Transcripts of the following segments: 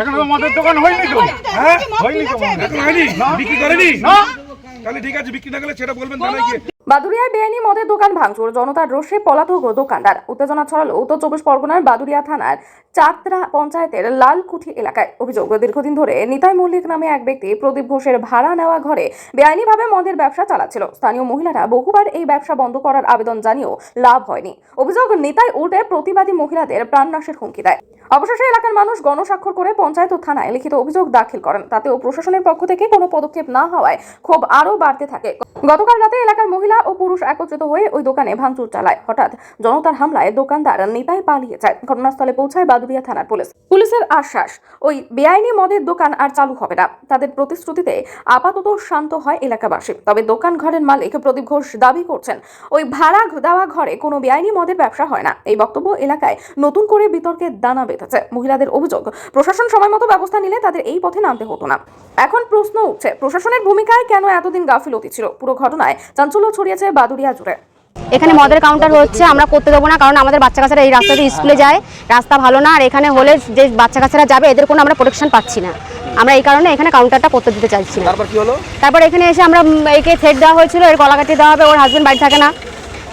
এখন মদের দোকান হয়নি তো? হ্যাঁ? হয়নি তো। হয়নি। বিক্রি করেনি তাহলে ঠিক আছে বিক্রি না গেলে সেটা বলবেন তাহলে কি বাদুরিয়ায় বেআইনি মদের দোকান ভাঙচুর। জনতার রোষে পলাতক দোকানদার। উত্তেজনা ছড়ালো উত্তর চব্বিশ পরগনার বাদুরিয়া থানার চাতরা পঞ্চায়েতের লালকুঠি এলাকায়। অভিযোগ, দীর্ঘদিন ধরে নিতাই মল্লিক নামে এক ব্যক্তি প্রদীপ ঘোষের ভাড়া নেওয়া ঘরে বেআইনিভাবে মদের ব্যবসা চালাচ্ছিল। স্থানীয় মহিলারা বহুবার এই ব্যবসা বন্ধ করার আবেদন জানিয়েও লাভ হয়নি। অভিযোগ, নিতাই উল্টে প্রতিবাদী মহিলাদের প্রাণনাশের হুমকি দেয়। অবশেষে এলাকার মানুষ গণস্বাক্ষর করে পঞ্চায়েত ও থানায় লিখিত অভিযোগ দাখিল করেন। তাতেও প্রশাসনের পক্ষ থেকে কোনো পদক্ষেপ না হওয়ায় ক্ষোভ আরও বাড়তে থাকে। গতকাল রাতে এলাকার মহিলা ও পুরুষ একত্রিত হয়ে ওই দোকানে ভাঙচুর চালায়। হঠাৎ জনতার হামলায় দোকানদার নেতাই পালিয়ে যায়। ঘটনাস্থলে পৌঁছায় বাদুরিয়া থানার পুলিশ। পুলিশের আশ্বাস, ওই বেআইনি মদের দোকান আর চালু হবে না। তাদের প্রতিশ্রুতিতে আপাতত শান্ত হয় এলাকাবাসী। তবে দোকান ঘরের মালিক প্রদীপ ঘোষ দাবি করছেন, ওই ভাড়া দেওয়া ঘরে কোনো বেআইনি মদের ব্যবসা হয় না। এই বক্তব্য এলাকায় নতুন করে বিতর্কের দানা বেঁধেছে। মহিলাদের অভিযোগ, প্রশাসন সময় মতো ব্যবস্থা নিলে তাদের এই পথে নামতে হতো না। এখন প্রশ্ন উঠছে, প্রশাসনের ভূমিকায় কেন এতদিন গাফিলতি ছিল? পুরো ঘটনায় চাঞ্চল্য ছড়িয়েছে বাদুরিয়া জুড়ে। এখানে মদের কাউন্টার হচ্ছে আমরা করতে দেবো না কারণ আমাদের বাচ্চা কাচ্চারা এই রাস্তা দিয়ে স্কুলে যায় রাস্তা ভালো না আর এখানে হলে যে বাচ্চা কাচ্চারা যাবে এদের কোনো আমরা প্রোটেকশন পাচ্ছি না। আমরা এই কারণে এখানে কাউন্টারটা করতে দিতে চাইছি না। তারপর কি হলো? তারপর এখানে এসে আমরা একে থ্রেট দেওয়া হয়েছিল এর গলা কাটিয়ে দেওয়া হবে ওর হাজবেন্ড বাড়ি থাকে না।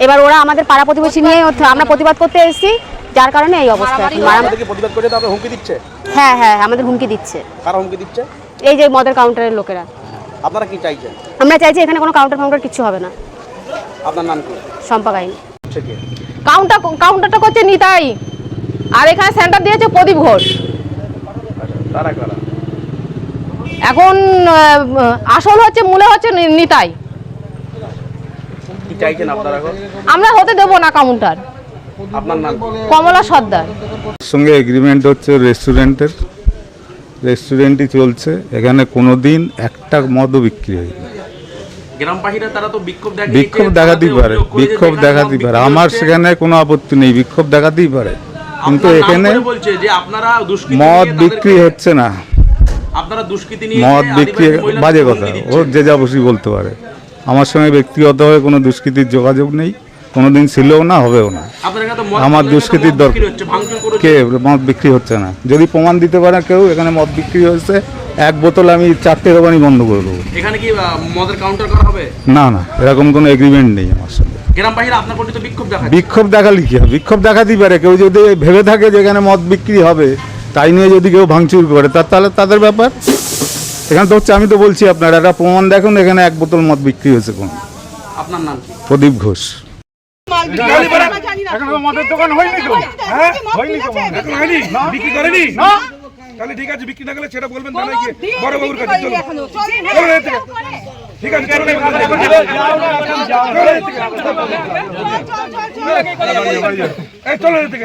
এবার ওরা আমাদের পাড়া প্রতিবেশী নিয়ে আমরা প্রতিবাদ করতে এসেছি যার কারণে এই অবস্থা। এখন প্রতিবাদ করে তারপর হুমকি দিচ্ছে? হ্যাঁ হ্যাঁ আমাদের হুমকি দিচ্ছে। কারা হুমকি দিচ্ছে? এই যে মদের কাউন্টারের লোকেরা। আপনারা কি চাইছেন? আমরা চাইছি এখানে কোনো কাউন্টার ফাউন্টার কিছু হবে না। আপনার নাম কি? সম্পা গাইনি। কাউন্টার কাউন্টারটা করছে নিতাই। আর এখানে সেন্টার দিয়েছে প্রদীপ ঘোষ। এখন আসল হচ্ছে মূলে হচ্ছে নি- নিতাই। কি চাইছেন আপনারা এখন? আমরা হতে দেবো না কাউন্টার আপনার নাম? কি? কমলা সর্দার। সঙ্গে এগ্রিমেন্ট হচ্ছে রেস্টুরেন্টের রেস্টুরেন্টই চলছে। এখানে কোনো দিন একটা মদও বিক্রি হয়নি। গ্রামবাসীরা তারা তো বিক্ষোভ দেখিয়েছে, বিক্ষোভ দেখাতেই পারে বিক্ষোভ দেখাতেই পারে। আমার সেখানে কোনো আপত্তি নেই বিক্ষোভ দেখাতেই পারে। কিন্তু এখানে বলছে যে আপনারা মদ বিক্রি হচ্ছে না। আপনারা দুষ্কৃতী নিয়ে মদ বিক্রি বাজে কথা। ও যে যা বসি বলতে পারে। আমার সঙ্গে ব্যক্তিগতভাবে কোনো দুষ্কৃতির যোগাযোগ নেই। কোনোদিন ছিলও না হবেও না। আমার দুষ্কৃতির দরকার। কে মদ বিক্রি হচ্ছে না? যদি প্রমাণ দিতে পারে কেউ এখানে মদ বিক্রি হয়েছে এক বোতল আমি চারটে দোকানই বন্ধ করে দেবো। এখানে কি মদের কাউন্টার করা হবে? না না এরকম কোনো এগ্রিমেন্ট নেই আমার সঙ্গে গ্রামবাসীরা আপনার প্রতি বিক্ষোভ বিক্ষোভ দেখালি কি হবে? বিক্ষোভ দেখাতেই পারে। কেউ যদি ভেবে থাকে যে এখানে মদ বিক্রি হবে তাই নিয়ে যদি কেউ ভাঙচুর করে তার তাহলে তাদের ব্যাপার। এখানে তো হচ্ছে আমি তো বলছি আপনার একটা প্রমাণ দেখুন এখানে এক বোতল মদ বিক্রি হয়েছে কোন। আপনার নাম প্রদীপ ঘোষ। না। এখন মদের দোকান হয়নি তো। হ্যাঁ হয়নি তো। বিক্রি করেনি? তাহলে ঠিক আছে বিক্রি না গেলে সেটা বলবেন তাহলে কি বড় বাবুর কাছে চলো। ঠিক আছে চলো এর থেকে। চলো এর থেকে। চল, চল, চল, চল। এই চলো থেকে